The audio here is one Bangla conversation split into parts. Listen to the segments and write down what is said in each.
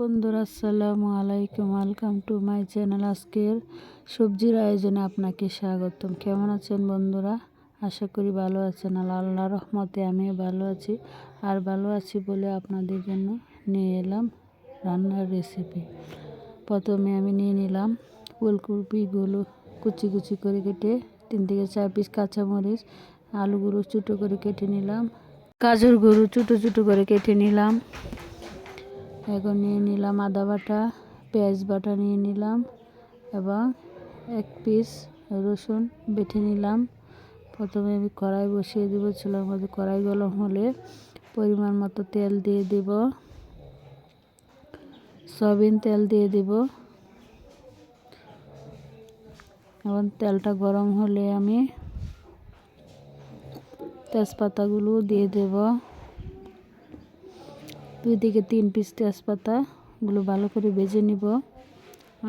বন্ধুরা, আসসালামু আলাইকুম। ওয়েলকাম টু মাই চ্যানেল আজকের সবজির আয়োজনে আপনাকে স্বাগতম। কেমন আছেন বন্ধুরা? আশা করি ভালো আছেন। আল্লাহ রহমতে আমিও ভালো আছি। আর ভালো আছি বলে আপনাদের জন্য নিয়ে এলাম রান্নার রেসিপি প্রথমে আমি নিয়ে নিলাম ফুলকপিগুলো কুচি কুচি করে কেটে তিন থেকে চার পিস কাঁচামরিচ, আলুগুলো ছোটো করে কেটে নিলাম, গাজরগুলো ছোটো ছোটো করে কেটে নিলাম। এখন নিয়ে নিলাম আদা বাটা, পেঁয়াজ বাটা নিয়ে নিলাম এবং এক পিস রসুন বেটে নিলাম। প্রথমে আমি কড়াই বসিয়ে দেব, চুলার মধ্যে কড়াই গরম হলে পরিমাণ মতো তেল দিয়ে দেব। সয়াবিন তেল দিয়ে দেব। এবং তেলটা গরম হলে আমি তেজপাতাগুলো দিয়ে দেব। দুই থেকে তিন পিস তেজপাতাগুলো ভালো করে ভেজে নিব।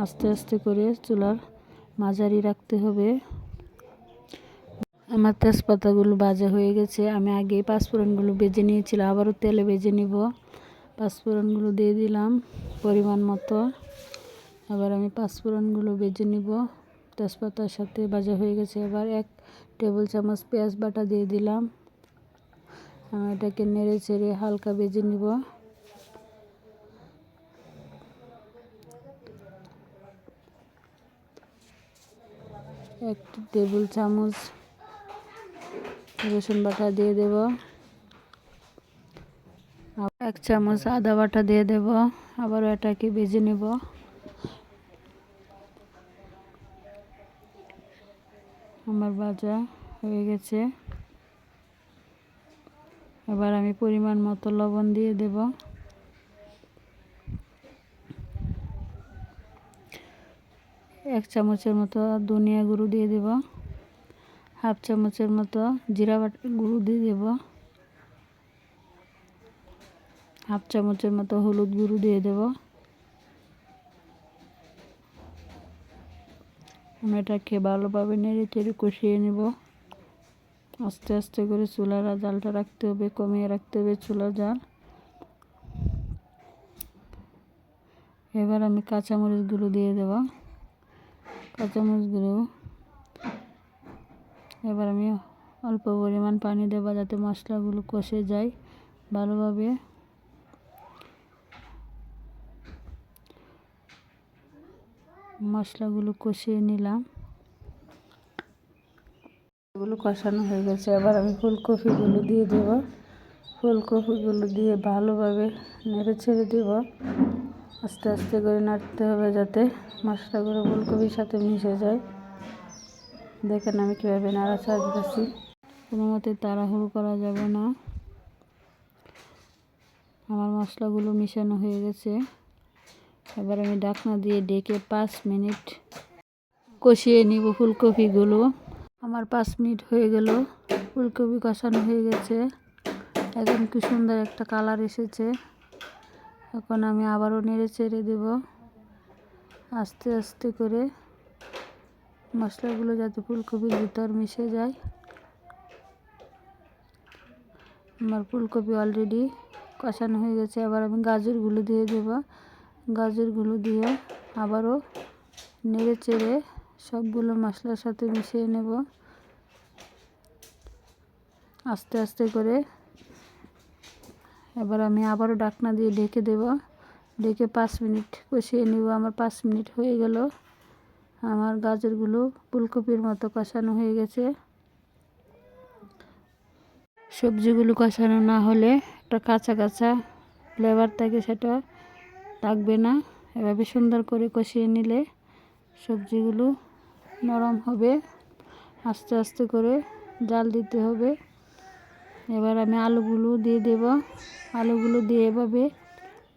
আস্তে আস্তে করে চুলার মাঝারি রাখতে হবে। আমার তেজপাতাগুলো ভাজা হয়ে গেছে। আমি আগে পাঁচফোড়নগুলো ভেজে নিয়েছিলাম, আবারও তেলে ভেজে নিব। পাঁচফোড়নগুলো দিয়ে দিলাম পরিমাণ মতো। আবার আমি পাঁচফোড়নগুলো ভেজে নিব। তেজপাতার সাথে ভাজা হয়ে গেছে। এবার এক টেবিল চামচ পেঁয়াজ বাটা দিয়ে দিলাম। আমি এটাকে নেড়ে চেড়ে হালকা ভেজে নিব। এক টেবিল চামচ রসুন বাটা দিয়ে দেব। এক চামচ আদা বাটা দিয়ে দেব। আবার এটাকে ভেজে নেব। আমার ভাজা হয়ে গেছে। এবার আমি পরিমাণ মতো লবণ দিয়ে দেব। এক চামচের মতো ধনিয়া গুঁড়ো দিয়ে দেব। হাফ চামচের মতো জিরা গুঁড়ো দিয়ে দেব। হাফ চামচের মতো হলুদ গুঁড়ো দিয়ে দেব। আমি এটাকে ভালোভাবে নেড়ে চেড়ে কষিয়ে নেব। আস্তে আস্তে করে চুলার জালটা রাখতে হবে, কমিয়ে রাখতে হবে চুলার জাল। এবার আমি কাঁচামরিচগুলো দিয়ে দেব। কাঁচামরিচগুলো এবার আমি অল্প পরিমাণ পানি দেব যাতে মশলাগুলো কষে যায় ভালোভাবে। মশলাগুলো কষিয়ে নিলাম। এগুলো কষানো হয়ে গেছে। এবার আমি ফুলকপিগুলো দিয়ে দেব। ফুলকপিগুলো দিয়ে ভালোভাবে নেড়ে ছেড়ে দেব। আস্তে আস্তে করে নাড়তে হবে যাতে মশলা মশলাগুলো ফুলকপির সাথে মিশে যায়। দেখেন আমি কীভাবে নাড়াচাড়া দিতেছি কোনো মতে তাড়াহুড়ো করা যাবে না। আমার মশলাগুলো মিশানো হয়ে গেছে। এবার আমি ডাকনা দিয়ে ডেকে পাঁচ মিনিট কষিয়ে নিব ফুলকপিগুলো। আমার পাঁচ মিনিট হয়ে গেল। ফুলকপি কষানো হয়ে গেছে। এখন কি সুন্দর একটা কালার এসেছে। এখন আমি আবারও নেড়ে চেড়ে দেব। আস্তে আস্তে করে মশলাগুলো যাতে ফুলকপির ভিতর মিশে যায়। আমার ফুলকপি অলরেডি কষানো হয়ে গেছে। আবার আমি গাজরগুলো দিয়ে দেব। গাজরগুলো দিয়ে আবারও নেড়ে চেড়ে সবগুলো মশলার সাথে মিশিয়ে নেব। আস্তে আস্তে করে এবার আমি আবারও ডাকনা দিয়ে ঢেকে দেব। ঢেকে পাঁচ মিনিট কষিয়ে নেব। আমার পাঁচ মিনিট হয়ে গেল। আমার গাজরগুলো ফুলকপির মতো কষানো হয়ে গেছে। সবজিগুলো কষানো না হলে একটা কাঁচা কাঁচা ফ্লেভার থাকে, সেটা থাকবে না। এভাবে সুন্দর করে কষিয়ে নিলে সবজিগুলো নরম হবে। আস্তে আস্তে করে জাল দিতে হবে। এবার আমি আলুগুলো দিয়ে দেব। আলুগুলো দিয়ে এভাবে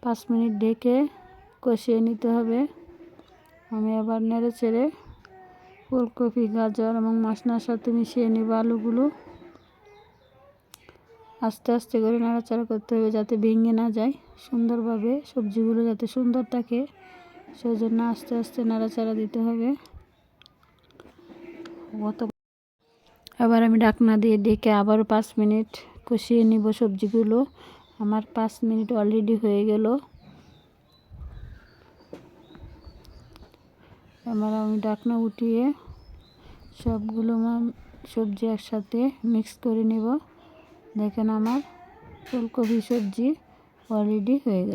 পাঁচ মিনিট ঢেকে কষিয়ে নিতে হবে। আমি আবার নেড়ে চেড়ে ফুলকপি, গাজর এবং মশলার সাথে মিশিয়ে নেব আলুগুলো। আস্তে আস্তে করে নাড়াচাড়া করতে হবে যাতে ভেঙে না যায়। সুন্দরভাবে সবজিগুলো যাতে সুন্দর থাকে সেই জন্য আস্তে আস্তে নাড়াচাড়া দিতে হবে। আবার আমি ডাকনা দিয়ে ডেকে আবারও পাঁচ মিনিট কষিয়ে নিব সবজিগুলো। আমার পাঁচ মিনিট অলরেডি হয়ে গেল। আবার আমি ডাকনা উঠিয়ে সবগুলো সবজি একসাথে মিক্স করে নেব। দেখেন আমার ফুলকপি সবজি অলরেডি হয়ে গেল।